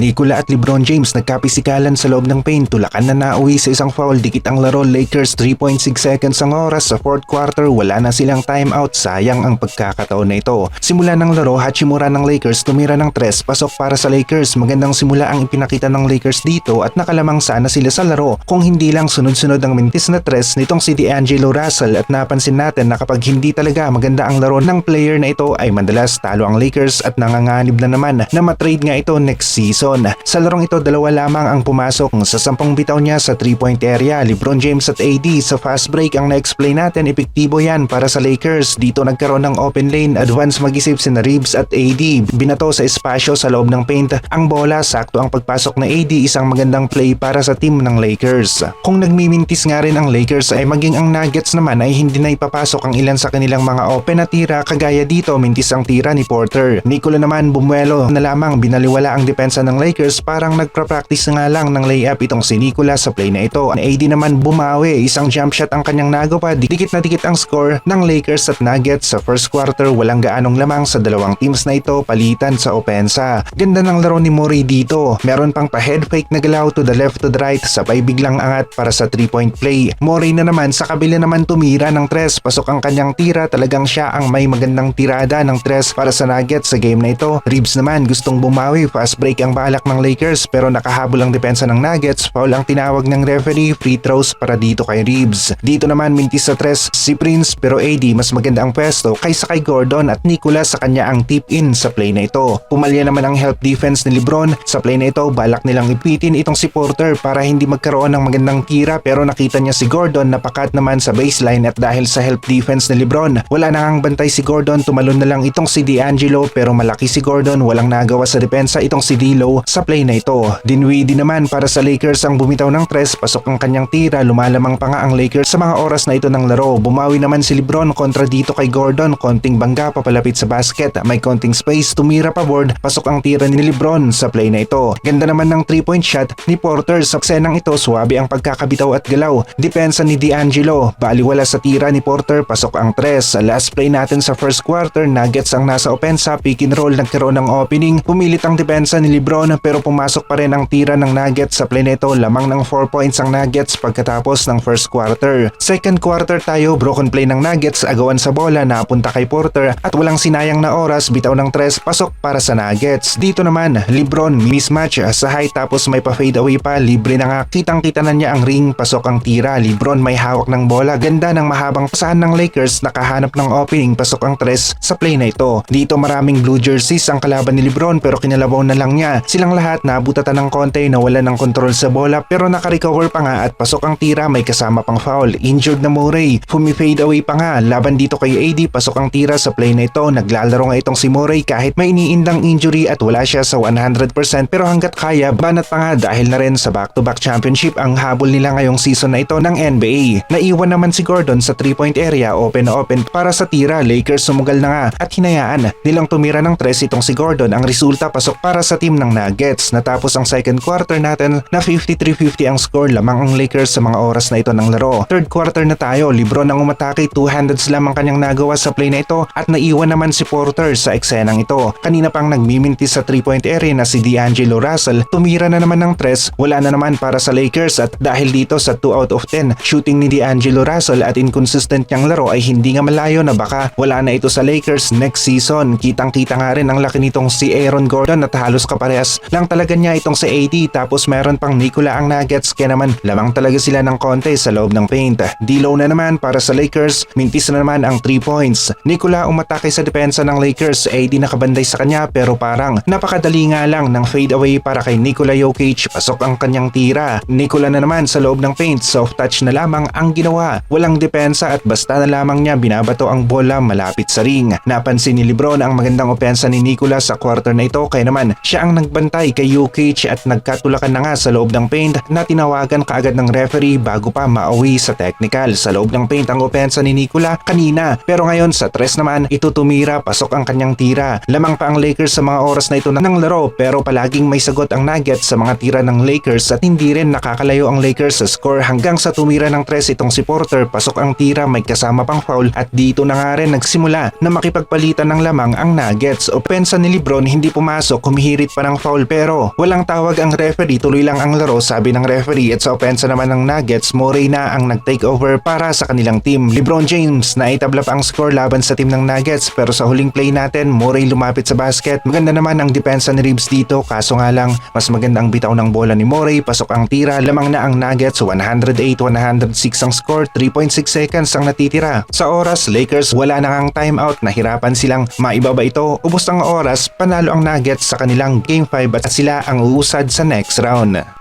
Nikola at Lebron James nagkapisikalan sa loob ng paint. Tulakan na nauwi sa isang foul. Dikit ang laro. Lakers 3.6 seconds ang oras. Sa fourth quarter wala na silang timeout. Sayang ang pagkakataon na ito. Simula ng laro Hachimura ng Lakers tumira ng tres. Pasok para sa Lakers. Magandang simula ang ipinakita ng Lakers dito at nakalamang sana sila sa laro. Kung hindi lang sunod-sunod ang mintis na tres nitong si D'Angelo Russell at napansin natin na kapag hindi talaga maganda ang laro ng player na ito ay madalas talo ang Lakers at nanganganib na naman na matrade nga ito next season. Sa larong ito dalawa lamang ang pumasok sa sampung bitaw niya sa 3-point area. Lebron James at AD sa fast break ang na-explain natin epektibo yan para sa Lakers. Dito nagkaroon ng open lane advance mag-isip si Reeves at AD. Binato sa espasyo sa loob ng paint ang bola sakto ang pagpasok na AD isang magandang play para sa team ng Lakers. Kung nagmimintis nga rin ang Lakers ay maging ang Nuggets naman ay hindi na ipapasok ang ilan sa kanilang mga open na tira kagaya dito mintis ang tira ni Porter. Nicola naman bumuelo na lamang binaliwala ang depensa ng Lakers parang nagpra-practice nga lang ng layup itong si Nicola sa play na ito. Ang AD naman bumawi isang jump shot ang kanyang nagawa dikit na dikit ang score ng Lakers at Nuggets sa first quarter walang gaanong lamang sa dalawang teams na ito palitan sa opensa. Ganda ng laro ni Murray dito. Meron pang pa-head fake na galaw to the left to the right sabay biglang angat para sa 3-point play. Murray na naman sa kabila naman tumira ng tres pasok ang kanyang tira talagang siya ang may magandang tirada ng tres para sa Nuggets sa game na ito. Reeves naman gustong bumawi fast break ang balak ng Lakers pero nakahabol ang depensa ng Nuggets. Foul ang tinawag ng referee. Free throws para dito kay Reeves. Dito naman mintis sa tres si Prince pero AD mas maganda ang pwesto kaysa kay Gordon at Nicolas sa kanya ang tip in sa play na ito. Pumalya naman ang help defense ni Lebron. Sa play na ito balak nilang ipitin itong si Porter para hindi magkaroon ng magandang tira pero nakita niya si Gordon napakat naman sa baseline at dahil sa help defense ni Lebron wala na ang bantay si Gordon. Tumalon na lang itong si D'Angelo pero malaki si Gordon. Walang nagawa sa depensa itong si D'Lo sa play na ito. Dinwiddie naman para sa Lakers ang bumitaw ng tres pasok ang kanyang tira lumalamang pa nga ang Lakers sa mga oras na ito ng laro. Bumawi naman si Lebron kontra dito kay Gordon konting bangga papalapit sa basket may konting space tumira pa board pasok ang tira ni Lebron sa play na ito. Ganda naman ng 3 point shot ni Porter sa ksenang ito suwabe ang pagkakabitaw at galaw. Depensa ni D'Angelo baliwala sa tira ni Porter pasok ang tres. Sa last play natin sa first quarter Nuggets ang nasa opensa pick and roll nagkaroon ng opening pumilit ang depensa ni Lebron pero pumasok pa rin ang tira ng Nuggets sa play nito lamang ng 4 points ang Nuggets pagkatapos ng first quarter. Second quarter tayo broken play ng Nuggets agawan sa bola napunta kay Porter at walang sinayang na oras bitaw ng tres pasok para sa Nuggets. Dito naman Lebron mismatch sa high tapos may pa fade away pa libre na nga kitang kita na niya ang ring pasok ang tira Lebron may hawak ng bola ganda ng mahabang pasahan ng Lakers nakahanap ng opening pasok ang tres sa play na ito. Dito maraming blue jerseys ang kalaban ni Lebron pero kinalabaw na lang niya. Silang lahat nabutatan ng konti na wala ng kontrol sa bola pero nakarecover pa nga at pasok ang tira may kasama pang foul. Injured na Murray. Fumi-fade away pa nga. Laban dito kay AD pasok ang tira sa play na ito. Naglalaro nga itong si Murray kahit may iniindang injury at wala siya sa 100% pero hanggat kaya banat pa nga dahil na rin sa back-to-back championship ang habol nila ngayong season na ito ng NBA. Naiwan naman si Gordon sa 3-point area open na open para sa tira. Lakers sumugal na nga at hinayaan nilang tumira ng 3 itong si Gordon. Ang resulta pasok para sa team ng Nuggets. Natapos ang second quarter natin na 53-50 ang score lamang ang Lakers sa mga oras na ito ng laro. Third quarter na tayo. Lebron ang umatake, two-handed slam ang kanyang nagawa sa play na ito at naiwan naman si Porter sa eksenang ito. Kanina pang nagmimintis sa 3-point area na si D'Angelo Russell. Tumira na naman ng 3, wala na naman para sa Lakers at dahil dito sa 2 out of 10 shooting ni D'Angelo Russell at inconsistent niyang laro ay hindi nga malayo na baka wala na ito sa Lakers next season. Kitang kita nga rin ang laki nitong si Aaron Gordon at halos kaparehas lang talaga niya itong si AD tapos meron pang Nikola ang Nuggets kaya naman lamang talaga sila ng konti sa loob ng paint. D-low na naman para sa Lakers, mintis na naman ang 3 points. Nikola umatake sa depensa ng Lakers, AD nakabanday sa kanya pero parang napakadali nga lang ng fade away para kay Nikola Jokic, pasok ang kanyang tira. Nikola na naman sa loob ng paint, soft touch na lamang ang ginawa. Walang depensa at basta na lamang niya binabato ang bola malapit sa ring. Napansin ni Lebron ang magandang opensa ni Nikola sa quarter na ito kaya naman siya ang nagbantay kay Jokic at nagkatulakan na nga sa loob ng paint na tinawagan kaagad ng referee bago pa mauwi sa technical. Sa loob ng paint ang opensa ni Nikola kanina pero ngayon sa tres naman ito tumira pasok ang kanyang tira. Lamang pa ang Lakers sa mga oras na ito ng laro pero palaging may sagot ang Nuggets sa mga tira ng Lakers at hindi rin nakakalayo ang Lakers sa score hanggang sa tumira ng tres itong si Porter pasok ang tira may kasama pang foul at dito na nga rin nagsimula na makipagpalitan ng lamang ang Nuggets. Opensa ni Lebron hindi pumasok humihirit pa ng foul foul pero walang tawag ang referee tuloy lang ang laro sabi ng referee at sa opensa naman ng Nuggets Murray na ang nag-take over para sa kanilang team. Lebron James na itabla pa ang score laban sa team ng Nuggets pero sa huling play natin Murray lumapit sa basket. Maganda naman ang depensa ni Reeves dito kaso nga lang mas maganda ang bitaw ng bola ni Murray pasok ang tira lamang na ang Nuggets 108-106 ang score 3.6 seconds ang natitira. Sa oras Lakers wala na ang timeout nahirapan silang maibaba ito ubos ang oras panalo ang Nuggets sa kanilang game 5 at sila ang uusad sa next round.